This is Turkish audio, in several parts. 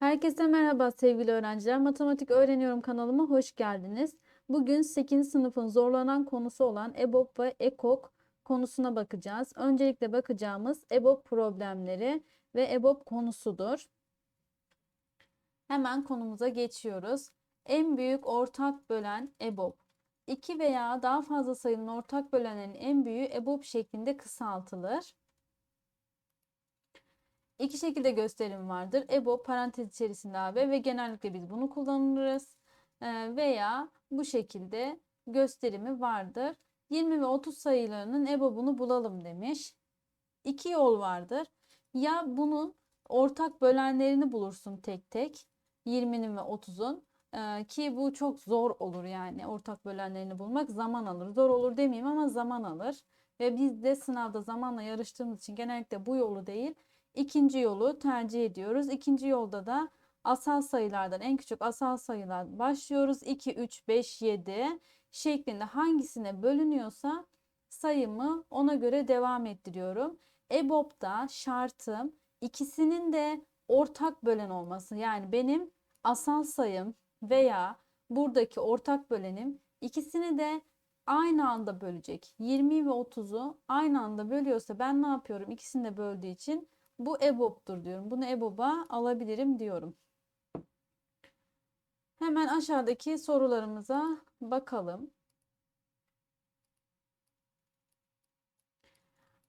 Herkese merhaba sevgili öğrenciler. Matematik Öğreniyorum kanalıma hoş geldiniz. Bugün 8. sınıfın zorlanan konusu olan EBOB ve EKOK konusuna bakacağız. Öncelikle bakacağımız EBOB problemleri ve EBOB konusudur. Hemen konumuza geçiyoruz. En büyük ortak bölen EBOB. İki veya daha fazla sayının ortak bölenlerin en büyüğü EBOB şeklinde kısaltılır. İki şekilde gösterim vardır. EBO parantez içerisinde AB ve genellikle biz bunu kullanırız. Ee, veya bu şekilde gösterimi vardır. 20 ve 30 sayılarının EBOB'unu bulalım demiş. İki yol vardır. Ya bunun ortak bölenlerini bulursun tek tek. 20'nin ve 30'un. Ee, ki bu çok zor olur yani ortak bölenlerini bulmak zaman alır. Zor olur demeyeyim ama zaman alır. Ve biz de sınavda zamanla yarıştığımız için genellikle bu yolu değil İkinci yolu tercih ediyoruz. İkinci yolda da asal sayılardan en küçük asal sayılar başlıyoruz. 2, 3, 5, 7 şeklinde hangisine bölünüyorsa sayımı ona göre devam ettiriyorum. EBOB'da şartım ikisinin de ortak bölen olması. Yani benim asal sayım veya buradaki ortak bölenim ikisini de aynı anda bölecek. 20 ve 30'u aynı anda bölüyorsa ben ne yapıyorum? İkisini de böldüğü için bu EBOB'dur diyorum. Bunu EBOB'a alabilirim diyorum. Hemen aşağıdaki sorularımıza bakalım.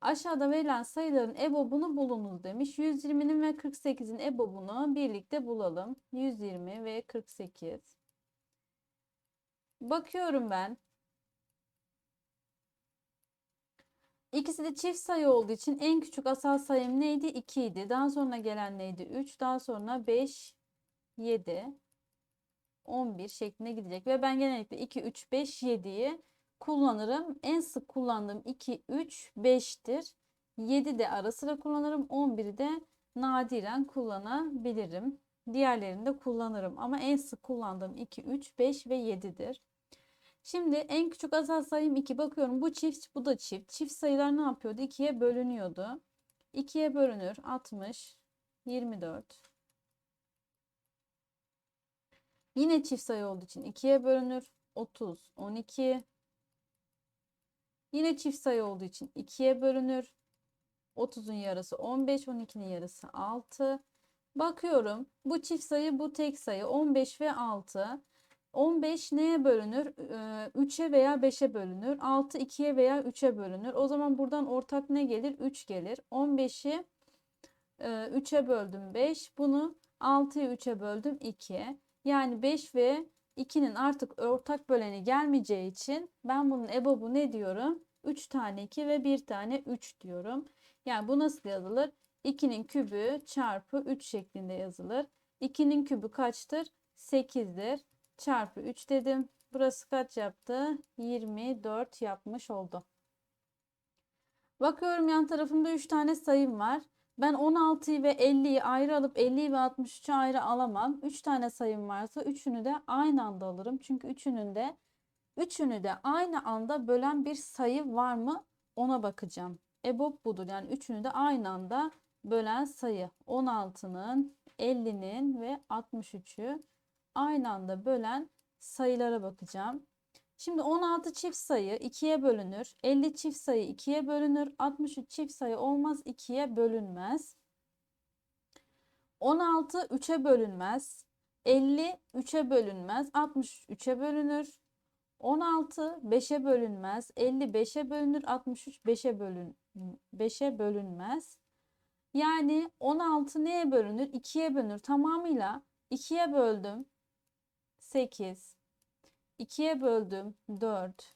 Aşağıda verilen sayıların EBOB'unu bulunuz demiş. 120'nin ve 48'in EBOB'unu birlikte bulalım. 120 ve 48. Bakıyorum ben. İkisi de çift sayı olduğu için en küçük asal sayım neydi? 2 idi. Daha sonra gelen neydi? 3. Daha sonra 5, 7, 11 şeklinde gidecek. Ve ben genellikle 2, 3, 5, 7'yi kullanırım. En sık kullandığım 2, 3, 5'tir. 7 de ara sıra kullanırım. 11'i de nadiren kullanabilirim. Diğerlerini de kullanırım. Ama en sık kullandığım 2, 3, 5 ve 7'dir. Şimdi en küçük asal sayım 2. Bakıyorum bu çift bu da çift. Çift sayılar ne yapıyordu? 2'ye bölünüyordu. 2'ye bölünür 60, 24. Yine çift sayı olduğu için 2'ye bölünür 30, 12. Yine çift sayı olduğu için 2'ye bölünür. 30'un yarısı 15, 12'nin yarısı 6. Bakıyorum bu çift sayı bu tek sayı 15 ve 6. 15 neye bölünür? 3'e veya 5'e bölünür. 6 2'ye veya 3'e bölünür. O zaman buradan ortak ne gelir? 3 gelir. 15'i 3'e böldüm 5. Bunu 6'yı 3'e böldüm 2. Yani 5 ve 2'nin artık ortak böleni gelmeyeceği için ben bunun EBOB'u ne diyorum? 3 tane 2 ve 1 tane 3 diyorum. Yani bu nasıl yazılır? 2'nin kübü çarpı 3 şeklinde yazılır. 2'nin kübü kaçtır? 8'dir çarpı 3 dedim. Burası kaç yaptı? 24 yapmış oldu. Bakıyorum yan tarafımda 3 tane sayım var. Ben 16'yı ve 50'yi ayrı alıp 50'yi ve 63'ü ayrı alamam. 3 tane sayım varsa üçünü de aynı anda alırım. Çünkü üçünün de üçünü de aynı anda bölen bir sayı var mı ona bakacağım. EBOB budur. Yani üçünü de aynı anda bölen sayı. 16'nın, 50'nin ve 63'ü aynı anda bölen sayılara bakacağım. Şimdi 16 çift sayı 2'ye bölünür. 50 çift sayı 2'ye bölünür. 63 çift sayı olmaz 2'ye bölünmez. 16 3'e bölünmez. 50 3'e bölünmez. 63 3'e bölünür. 16 5'e bölünmez. 50 5'e bölünür. 63 5'e bölün 5'e bölünmez. Yani 16 neye bölünür? 2'ye bölünür. Tamamıyla 2'ye böldüm. 8. 2'ye böldüm 4.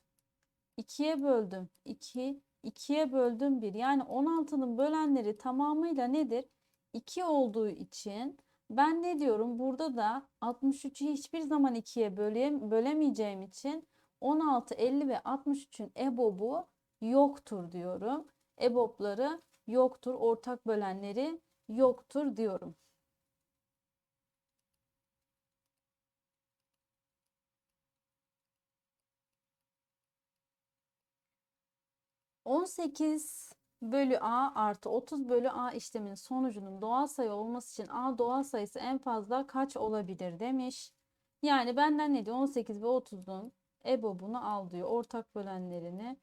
2'ye böldüm 2. 2'ye böldüm 1. Yani 16'nın bölenleri tamamıyla nedir? 2 olduğu için ben ne diyorum? Burada da 63'ü hiçbir zaman 2'ye bölemeyeceğim için 16, 50 ve 63'ün EBOB'u yoktur diyorum. EBOB'ları yoktur, ortak bölenleri yoktur diyorum. 18 bölü A artı 30 bölü A işleminin sonucunun doğal sayı olması için A doğal sayısı en fazla kaç olabilir demiş. Yani benden ne diyor? 18 ve 30'un EBOB'unu al diyor. Ortak bölenlerini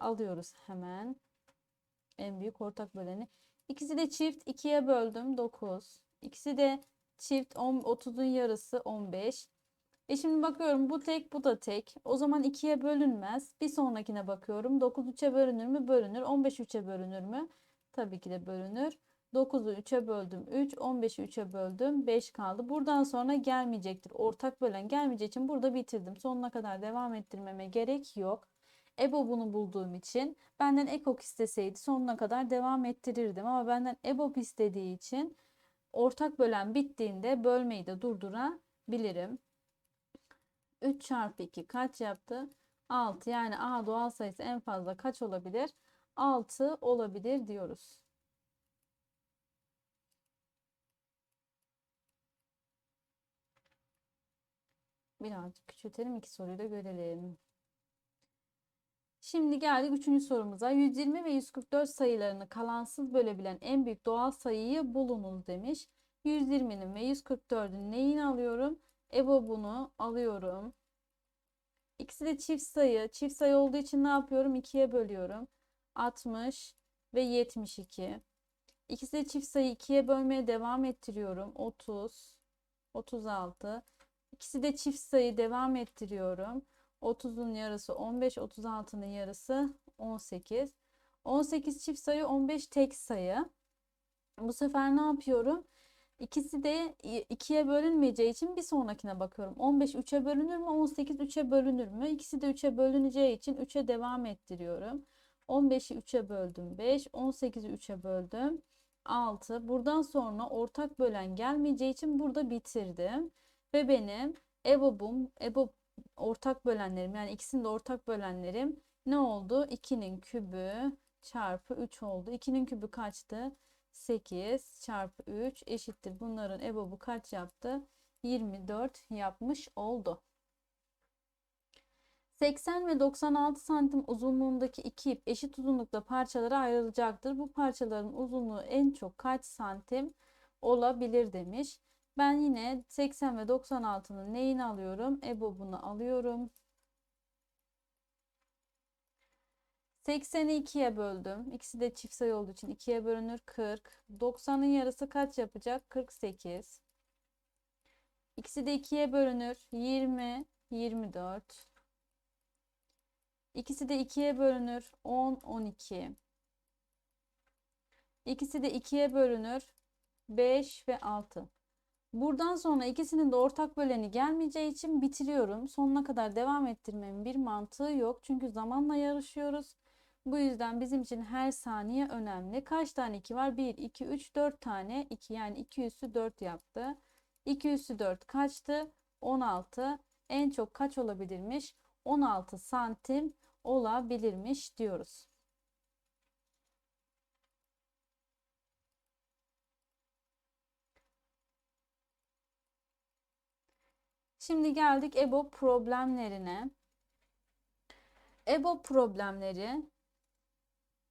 alıyoruz hemen. En büyük ortak böleni. İkisi de çift 2'ye böldüm 9. İkisi de çift 30'un yarısı 15. E şimdi bakıyorum bu tek bu da tek. O zaman 2'ye bölünmez. Bir sonrakine bakıyorum. 9 3'e bölünür mü? Bölünür. 15 3'e bölünür mü? Tabii ki de bölünür. 9'u 3'e böldüm 3. 15'i 3'e böldüm 5 kaldı. Buradan sonra gelmeyecektir. Ortak bölen gelmeyeceği için burada bitirdim. Sonuna kadar devam ettirmeme gerek yok. EBO bunu bulduğum için benden EKOK isteseydi sonuna kadar devam ettirirdim. Ama benden EBOB istediği için ortak bölen bittiğinde bölmeyi de durdurabilirim. 3 çarpı 2 kaç yaptı? 6 yani A doğal sayısı en fazla kaç olabilir? 6 olabilir diyoruz. Birazcık küçültelim iki soruyu da görelim. Şimdi geldik üçüncü sorumuza. 120 ve 144 sayılarını kalansız bölebilen en büyük doğal sayıyı bulunuz demiş. 120'nin ve 144'ün neyini alıyorum? EBOB'unu alıyorum. İkisi de çift sayı. Çift sayı olduğu için ne yapıyorum? 2'ye bölüyorum. 60 ve 72. İkisi de çift sayı 2'ye bölmeye devam ettiriyorum. 30, 36. İkisi de çift sayı devam ettiriyorum. 30'un yarısı 15, 36'nın yarısı 18. 18 çift sayı, 15 tek sayı. Bu sefer ne yapıyorum? İkisi de 2'ye bölünmeyeceği için bir sonrakine bakıyorum. 15 3'e bölünür mü? 18 3'e bölünür mü? İkisi de 3'e bölüneceği için 3'e devam ettiriyorum. 15'i 3'e böldüm 5, 18'i 3'e böldüm 6. Buradan sonra ortak bölen gelmeyeceği için burada bitirdim. Ve benim EBOB'um, EBOB ortak bölenlerim yani ikisinin de ortak bölenlerim ne oldu? 2'nin kübü çarpı 3 oldu. 2'nin kübü kaçtı? 8 çarpı 3 eşittir. Bunların EBOB'u kaç yaptı? 24 yapmış oldu. 80 ve 96 santim uzunluğundaki iki ip eşit uzunlukta parçalara ayrılacaktır. Bu parçaların uzunluğu en çok kaç santim olabilir demiş. Ben yine 80 ve 96'nın neyini alıyorum? EBOB'unu alıyorum. 80'i 2'ye böldüm. İkisi de çift sayı olduğu için 2'ye bölünür 40. 90'ın yarısı kaç yapacak? 48. İkisi de 2'ye bölünür 20, 24. İkisi de 2'ye bölünür 10, 12. İkisi de 2'ye bölünür 5 ve 6. Buradan sonra ikisinin de ortak böleni gelmeyeceği için bitiriyorum. Sonuna kadar devam ettirmemin bir mantığı yok. Çünkü zamanla yarışıyoruz. Bu yüzden bizim için her saniye önemli. Kaç tane 2 var? 1, 2, 3, 4 tane 2 yani 2 üssü 4 yaptı. 2 üssü 4 kaçtı? 16. En çok kaç olabilirmiş? 16 santim olabilirmiş diyoruz. Şimdi geldik EBO problemlerine. EBO problemleri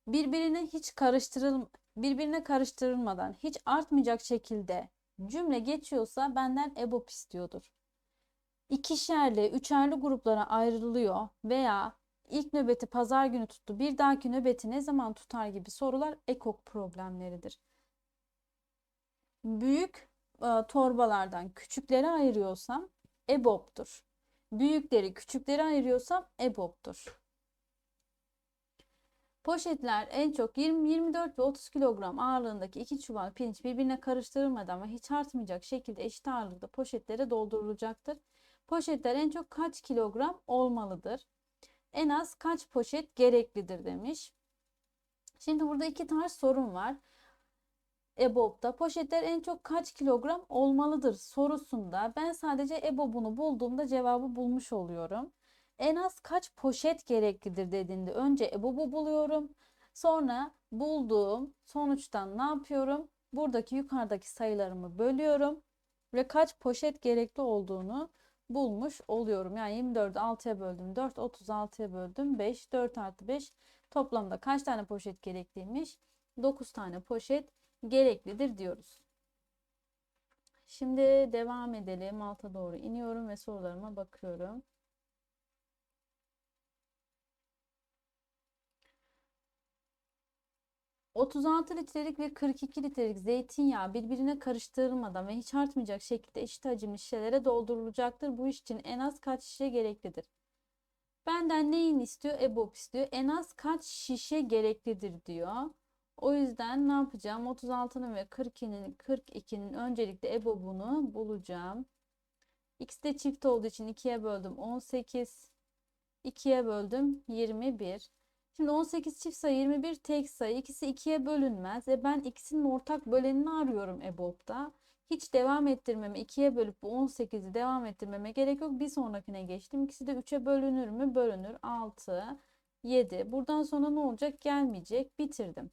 birbirine hiç karıştırıl birbirine karıştırılmadan hiç artmayacak şekilde cümle geçiyorsa benden EBOB istiyordur. İkişerli, üçerli gruplara ayrılıyor veya ilk nöbeti pazar günü tuttu, bir dahaki nöbeti ne zaman tutar gibi sorular EKOK problemleridir. Büyük e, torbalardan küçükleri ayırıyorsam EBOB'dur. Büyükleri küçükleri ayırıyorsam EBOB'dur. Poşetler en çok 20, 24 ve 30 kilogram ağırlığındaki iki çuval pirinç birbirine karıştırılmadan ve hiç artmayacak şekilde eşit ağırlıkta poşetlere doldurulacaktır. Poşetler en çok kaç kilogram olmalıdır? En az kaç poşet gereklidir demiş. Şimdi burada iki tarz sorun var. EBOB'da poşetler en çok kaç kilogram olmalıdır sorusunda ben sadece EBOB'unu bulduğumda cevabı bulmuş oluyorum. En az kaç poşet gereklidir dediğinde önce EBOB'u buluyorum. Sonra bulduğum sonuçtan ne yapıyorum? Buradaki yukarıdaki sayılarımı bölüyorum ve kaç poşet gerekli olduğunu bulmuş oluyorum. Yani 24'ü 6'ya böldüm 4, 36'ya böldüm 5, 4 artı 5 Toplamda kaç tane poşet gerekliymiş? 9 tane poşet gereklidir diyoruz. Şimdi devam edelim. Alta doğru iniyorum ve sorularıma bakıyorum. ...36 litrelik ve 42 litrelik zeytinyağı birbirine karıştırılmadan ve hiç artmayacak şekilde eşit hacimli şişelere doldurulacaktır. Bu iş için en az kaç şişe gereklidir? Benden neyin istiyor? EBOB istiyor. En az kaç şişe gereklidir diyor. O yüzden ne yapacağım? 36'nın ve 42'nin 42'nin öncelikle EBOB'unu bulacağım. X de çift olduğu için 2'ye böldüm 18. 2'ye böldüm 21. Şimdi 18 çift sayı 21 tek sayı. İkisi 2'ye bölünmez. E ben ikisinin ortak bölenini arıyorum EBOB'da. Hiç devam ettirmeme 2'ye bölüp bu 18'i devam ettirmeme gerek yok. Bir sonrakine geçtim. İkisi de 3'e bölünür mü? Bölünür. 6, 7. Buradan sonra ne olacak? Gelmeyecek. Bitirdim.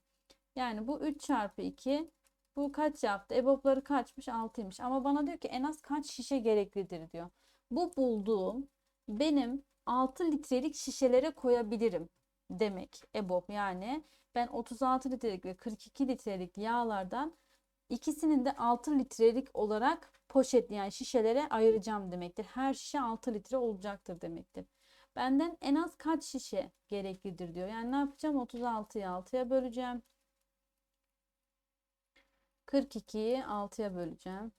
Yani bu 3 çarpı 2 bu kaç yaptı? EBOB'ları kaçmış? 6'ymış. Ama bana diyor ki en az kaç şişe gereklidir diyor. Bu bulduğum benim 6 litrelik şişelere koyabilirim demek EBOB. Yani ben 36 litrelik ve 42 litrelik yağlardan ikisinin de 6 litrelik olarak poşet yani şişelere ayıracağım demektir. Her şişe 6 litre olacaktır demektir. Benden en az kaç şişe gereklidir diyor. Yani ne yapacağım? 36'yı 6'ya böleceğim. 42'yi 6'ya böleceğim.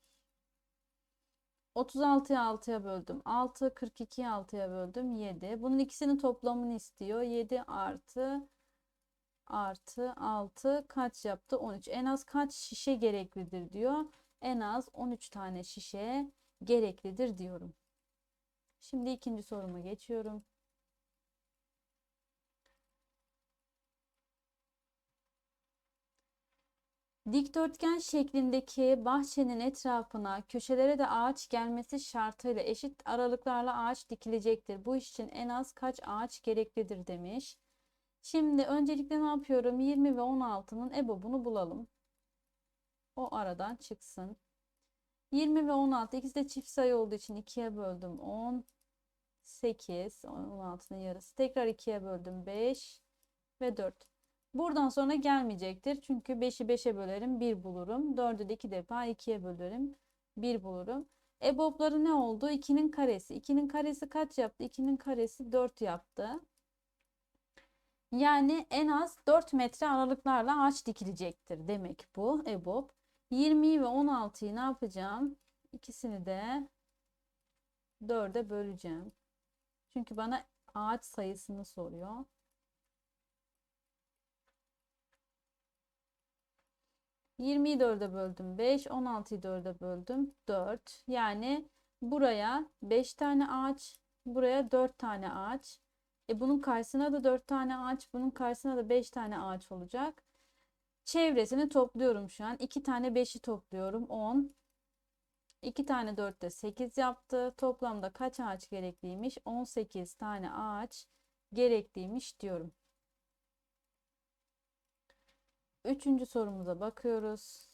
36'yı 6'ya böldüm. 6, 42'yi 6'ya böldüm. 7. Bunun ikisinin toplamını istiyor. 7 artı artı 6 kaç yaptı? 13. En az kaç şişe gereklidir diyor. En az 13 tane şişe gereklidir diyorum. Şimdi ikinci soruma geçiyorum. Dikdörtgen şeklindeki bahçenin etrafına köşelere de ağaç gelmesi şartıyla eşit aralıklarla ağaç dikilecektir. Bu iş için en az kaç ağaç gereklidir demiş. Şimdi öncelikle ne yapıyorum? 20 ve 16'nın EBOB'unu bulalım. O aradan çıksın. 20 ve 16 ikisi de çift sayı olduğu için 2'ye böldüm 10. 8, 16'nın yarısı. Tekrar 2'ye böldüm 5 ve 4. Buradan sonra gelmeyecektir. Çünkü 5'i 5'e bölerim 1 bulurum. 4'ü de 2 defa 2'ye bölerim 1 bulurum. EBOB'ları ne oldu? 2'nin karesi. 2'nin karesi kaç yaptı? 2'nin karesi 4 yaptı. Yani en az 4 metre aralıklarla ağaç dikilecektir demek bu EBOB. 20'yi ve 16'yı ne yapacağım? İkisini de 4'e böleceğim. Çünkü bana ağaç sayısını soruyor. 20'yi 4'e böldüm 5, 16'yı 4'e böldüm 4. Yani buraya 5 tane ağaç, buraya 4 tane ağaç. E bunun karşısına da 4 tane ağaç, bunun karşısına da 5 tane ağaç olacak. Çevresini topluyorum şu an. 2 tane 5'i topluyorum 10. 2 tane 4 de 8 yaptı. Toplamda kaç ağaç gerekliymiş? 18 tane ağaç gerekliymiş diyorum. Üçüncü sorumuza bakıyoruz.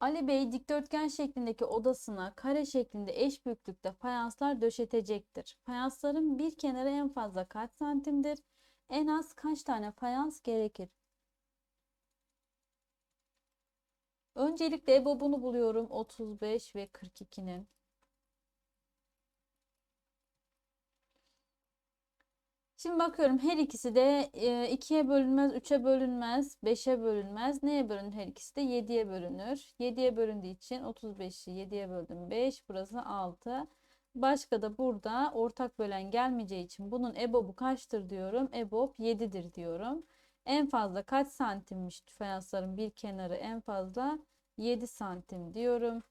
Ali Bey dikdörtgen şeklindeki odasına kare şeklinde eş büyüklükte fayanslar döşetecektir. Fayansların bir kenarı en fazla kaç santimdir? En az kaç tane fayans gerekir? Öncelikle EBOB'unu buluyorum 35 ve 42'nin. Şimdi bakıyorum her ikisi de 2'ye bölünmez, 3'e bölünmez, 5'e bölünmez. Neye bölünür her ikisi de? 7'ye bölünür. 7'ye bölündüğü için 35'i 7'ye böldüm 5. Burası 6. Başka da burada ortak bölen gelmeyeceği için bunun EBOB'u kaçtır diyorum. EBOB 7'dir diyorum. En fazla kaç santimmiş fayansların bir kenarı en fazla 7 santim diyorum.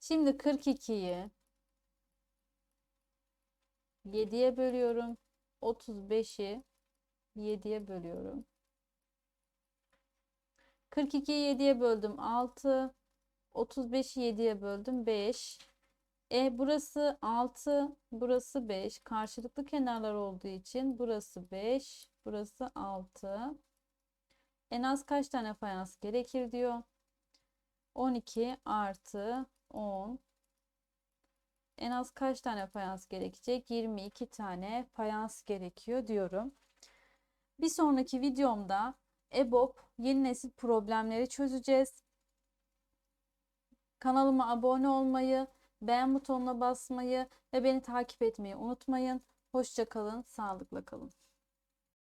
Şimdi 42'yi 7'ye bölüyorum. 35'i 7'ye bölüyorum. 42'yi 7'ye böldüm 6. 35'i 7'ye böldüm 5. E burası 6, burası 5. Karşılıklı kenarlar olduğu için burası 5, burası 6. En az kaç tane fayans gerekir diyor. 12 artı 10 en az kaç tane fayans gerekecek? 22 tane fayans gerekiyor diyorum. Bir sonraki videomda EBOB yeni nesil problemleri çözeceğiz. Kanalıma abone olmayı, beğen butonuna basmayı ve beni takip etmeyi unutmayın. Hoşça kalın, sağlıkla kalın.